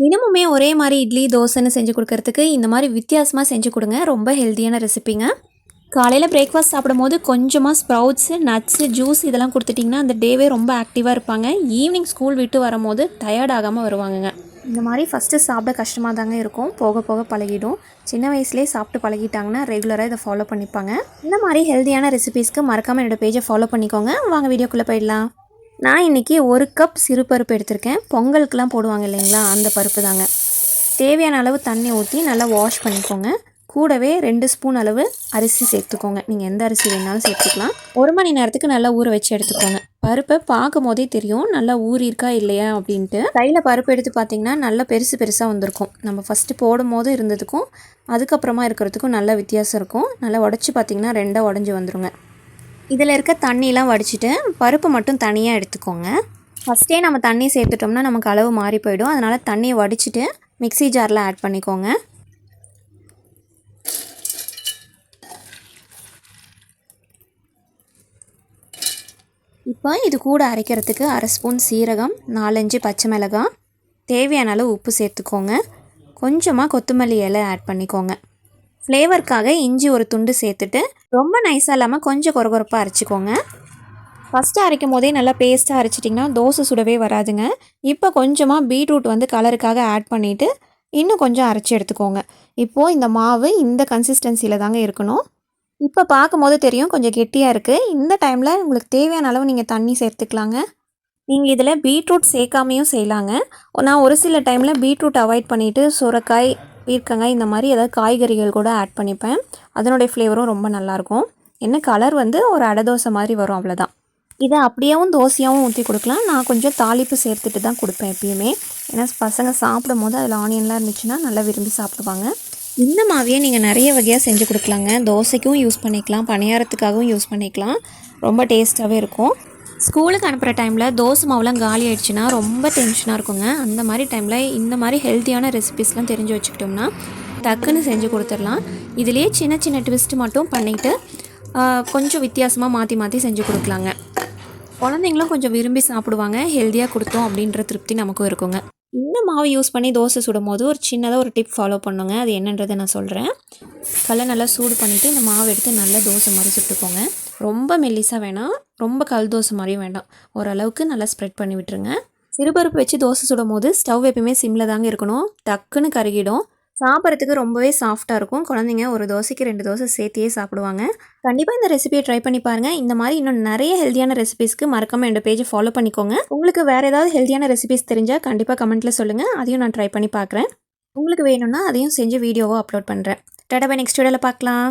தினமுமே ஒரே மாதிரி இட்லி தோசைன்னு செஞ்சு கொடுக்கறதுக்கு இந்த மாதிரி வித்தியாசமாக செஞ்சு கொடுங்க. ரொம்ப ஹெல்த்தியான ரெசிபிங்க காலையில் பிரேக்ஃபாஸ்ட் சாப்பிடும்போது கொஞ்சமாக ஸ்ப்ரவுட்ஸு நட்ஸு ஜூஸ் இதெல்லாம் கொடுத்துட்டிங்கன்னா அந்த டேவே ரொம்ப ஆக்டிவாக இருப்பாங்க. ஈவினிங் ஸ்கூல் விட்டு வரும்போது டயர்ட் ஆகாமல் வருவாங்கங்க. இந்த மாதிரி ஃபஸ்ட்டு சாப்பிட கஷ்டமாக தாங்க இருக்கும். போக போக பழகிடும். சின்ன வயசுலேயே சாப்பிட்டு பழகிட்டாங்கன்னா ரெகுலராக இதை ஃபாலோ பண்ணிப்பாங்க. இந்த மாதிரி ஹெல்த்தியான ரெசிபீஸ்க்கு மறக்காமல் என்னோட பேஜை ஃபாலோ பண்ணிக்கோங்க. வாங்க வீடியோக்குள்ளே போயிடலாம். நான் இன்றைக்கி ஒரு கப் சிறுபருப்பு எடுத்திருக்கேன். பொங்கலுக்குலாம் போடுவாங்க இல்லைங்களா? அந்த பருப்பு தாங்க. தேவையான அளவு தண்ணி ஊற்றி நல்லா வாஷ் பண்ணிக்கோங்க. கூடவே ரெண்டு ஸ்பூன் அளவு அரிசி சேர்த்துக்கோங்க. நீங்கள் எந்த அரிசி வேணாலும் சேர்த்துக்கலாம். ஒரு மணி நேரத்துக்கு நல்லா ஊற வச்சு எடுத்துக்கோங்க. பருப்பை பார்க்கும் போதே தெரியும். நல்லா ஊறியிருக்கா இல்லையா அப்படின்ட்டு. கையில் பருப்பு எடுத்து பார்த்தீங்கன்னா நல்லா பெருசு பெருசாக வந்திருக்கும். நம்ம ஃபஸ்ட்டு போடும் போது இருந்ததுக்கும் அதுக்கப்புறமா இருக்கிறதுக்கும் நல்ல வித்தியாசம் இருக்கும். நல்லா உடச்சி பார்த்தீங்கன்னா ரெண்டாக உடஞ்சி வந்துருங்க. இதில் இருக்க தண்ணிலாம் வடிச்சிட்டு பருப்பு மட்டும் தனியாக எடுத்துக்கோங்க. ஃபஸ்ட்டே நம்ம தண்ணி சேர்த்துட்டோம்னா நமக்கு அளவு மாறி போயிடும். அதனால் தண்ணியை வடிச்சிட்டு மிக்ஸி ஜாரில் ஆட் பண்ணிக்கோங்க. இப்போ இது கூட அரைக்கிறதுக்கு அரை ஸ்பூன் சீரகம் நாலஞ்சு பச்சை மிளகாய் தேவையான அளவு உப்பு சேர்த்துக்கோங்க. கொஞ்சமாக கொத்தமல்லி இலை ஆட் பண்ணிக்கோங்க. ஃப்ளேவருக்காக இஞ்சி ஒரு துண்டு சேர்த்துட்டு ரொம்ப நைஸாக இல்லாமல் கொஞ்சம் கொரகொரப்பாக அரைச்சிக்கோங்க. ஃபஸ்ட்டு அரைக்கும் போதே நல்லா பேஸ்ட்டாக அரைச்சிட்டிங்கன்னா தோசை சுடவே வராதுங்க. இப்போ கொஞ்சமாக பீட்ரூட் வந்து கலருக்காக ஆட் பண்ணிவிட்டு இன்னும் கொஞ்சம் அரைச்சி எடுத்துக்கோங்க. இப்போது இந்த மாவு இந்த கன்சிஸ்டன்சியில் தாங்க இருக்கணும். இப்போ பார்க்கும்போது தெரியும் கொஞ்சம் கெட்டியாக இருக்குது இந்த டைமில் உங்களுக்கு தேவையான அளவு நீங்கள் தண்ணி சேர்த்துக்கலாங்க. நீங்கள் இதில் பீட்ரூட் சேர்க்காமையும் செய்யலாங்க. நான் ஒரு சில டைமில் பீட்ரூட் அவாய்ட் பண்ணிவிட்டு சுரக்காய் பீர்க்கங்காய் இந்த மாதிரி ஏதாவது காய்கறிகள் கூட ஆட் பண்ணிப்பேன். அதனுடைய ஃப்ளேவரும் ரொம்ப நல்லாயிருக்கும். என்ன கலர் வந்து ஒரு அடை தோசை மாதிரி வரும் அவ்வளோதான் இதை அப்படியேவும் தோசையாகவும் ஊற்றி கொடுக்கலாம். நான் கொஞ்சம் தாளிப்பு சேர்த்துட்டு தான் கொடுப்பேன் எப்பயுமே. ஏன்னா பசங்க சாப்பிடும் போது அதில் ஆனியன்லாம் இருந்துச்சுன்னா நல்லா விரும்பி சாப்பிடுவாங்க. இந்த மாவையே நீங்கள் நிறைய வகையாக செஞ்சு கொடுக்கலாங்க. தோசைக்கும் யூஸ் பண்ணிக்கலாம். பணியாரத்துக்காகவும் யூஸ் பண்ணிக்கலாம். ரொம்ப டேஸ்ட்டாகவே இருக்கும். ஸ்கூலுக்கு அனுப்புகிற டைமில் தோசை மாவுலாம் காலி ஆயிடுச்சுன்னா ரொம்ப டென்ஷனாக இருக்குங்க. அந்த மாதிரி டைமில் இந்த மாதிரி ஹெல்த்தியான ரெசிபிஸ்லாம் தெரிஞ்சு வச்சுக்கிட்டோம்னா டக்குன்னு செஞ்சு கொடுத்துடலாம். இதுலேயே சின்ன சின்ன ட்விஸ்ட் மட்டும் பண்ணிவிட்டு கொஞ்சம் வித்தியாசமாக மாற்றி மாற்றி செஞ்சு கொடுக்கலாங்க. குழந்தைங்களும் கொஞ்சம் விரும்பி சாப்பிடுவாங்க. ஹெல்த்தியாக கொடுத்தோம் அப்படின்ற திருப்தி நமக்கும் இருக்குங்க. இந்த மாவு யூஸ் பண்ணி தோசை சுடும் போது ஒரு சின்னதாக ஒரு டிப் ஃபாலோ பண்ணுங்க. அது என்னன்றதை நான் சொல்கிறேன் கல்லை நல்லா சூடு பண்ணிவிட்டு இந்த மாவு எடுத்து நல்லா தோசை மாதிரி சுட்டுக்கோங்க. ரொம்ப மெல்லிசாக வேணாம். ரொம்ப கல் தோசை மாதிரியும் வேண்டாம். ஓரளவுக்கு நல்லா ஸ்ப்ரெட் பண்ணி விட்டுருங்க. சிறுபருப்பு வச்சு தோசை சுடும் போது ஸ்டவ் எப்பயுமே சிம்மில் தாங்க இருக்கணும். டக்குன்னு கருகிடும். சாப்பிட்றதுக்கு ரொம்பவே சாஃப்டாக இருக்கும். குழந்தைங்க ஒரு தோசைக்கு ரெண்டு தோசை சேர்த்தியே சாப்பிடுவாங்க. கண்டிப்பாக இந்த ரெசிபியை ட்ரை பண்ணி பாருங்கள் இந்த மாதிரி இன்னும் நிறைய ஹெல்த்தியான ரெசிபிஸ்க்கு மறக்காமல் என்னோட பேஜை ஃபாலோ பண்ணிக்கோங்க. உங்களுக்கு வேறு ஏதாவது ஹெல்த்தியான ரெசிபிஸ் தெரிஞ்சால் கண்டிப்பாக கமெண்ட்டில் சொல்லுங்கள் அதையும் நான் ட்ரை பண்ணி பார்க்குறேன் உங்களுக்கு வேணும்னா அதையும் செஞ்சு வீடியோவாக அப்லோட் பண்ணுறேன் டடா பை நெக்ஸ்ட் வீடியோவில் பார்க்கலாம்.